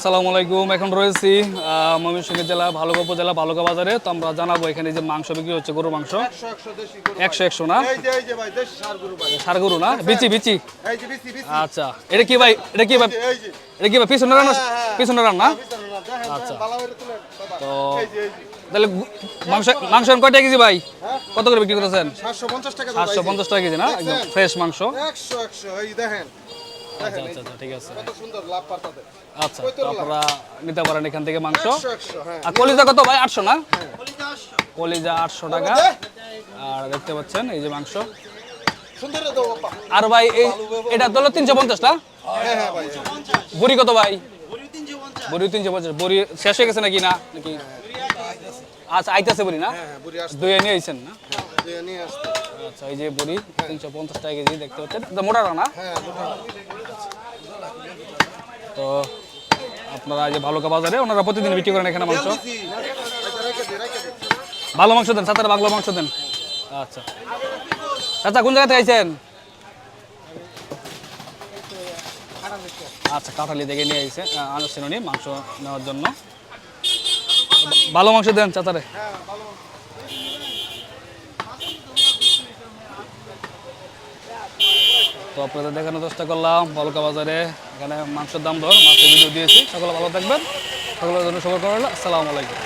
আসসালামু আলাইকুম এখন রয়েছি ময়মনসিংহ জেলা ভালুকা উপজেলা ভালুকা বাজারে। তো আমরা জানাব এখানে যে মাংস বিক্রি হচ্ছে গরুর মাংস। একশো একশো না? সার গরু না? বিচি বিচি? বিসি আচ্ছা এটা কি ভাই এটা কি ভাই এটা কি ভাই পিছনে রান হ্যাঁ, হ্যাঁ। পিছনে রান না আচ্ছা। তো। তাহলে মাংস মাংস কয়টা কেজি ভাই? কত করে বিক্রি করতেছেন? 750 টাকা সাতশো পঞ্চাশ টাকা কেজি না? একদম ফ্রেশ মাংস। একশো, একশো, এই দেখেন। আচ্ছা আচ্ছা আচ্ছা ঠিক আছে। কত সুন্দর লাভ পার আচ্ছা আপনারা নিতে পারেন এখান থেকে মাংস। হ্যাঁ। আর কলিজা কত ভাই? আটশো না? কলিজা আটশো টাকা। আর দেখতে পাচ্ছেন এই যে মাংস। সুন্দর রে বাবা। আর ভাই এই এটা তো হলো তিনশো পঞ্চাশ না? হ্যাঁ, হ্যাঁ, ভাই। বড়ি কত ভাই? বড়ি তিনশো পঞ্চাশ। বড়ি শেষ হয়ে গেছে নাকি না? নাকি? আচ্ছা আইতেছে বড়ি না? হ্যাঁ, হ্যাঁ, দুই নিয়ে আইছেন না। আচ্ছা এই যে বড়ি তিনশো পঞ্চাশ টাকা কেজি দেখতে পাচ্ছেন? মোটা না হ্যাঁ, তো আপনারা যে ভালুকা বাজারে ওনারা প্রতিদিন বিক্রি করেন এখানে মাংস। ভালো মাংস দেন সাথে বাংলা মাংস দেন। আচ্ছা। চাচা কোন জায়গা থেকে আইছেন? আচ্ছা কাঁঠালি থেকে নিয়ে আইছে আনছেন উনি মাংস নেওয়ার জন্য। ভালো মাংস দেন চাচারে। তো আপনাদের দেখানোর চেষ্টা করলাম বলকা বাজারে। এখানে মাংসের দাম দর, মাছের ভিডিও দিয়েছি। সকলে ভালো থাকবেন। সকলের জন্য সবার করলাম আসসালামু আলাইকুম।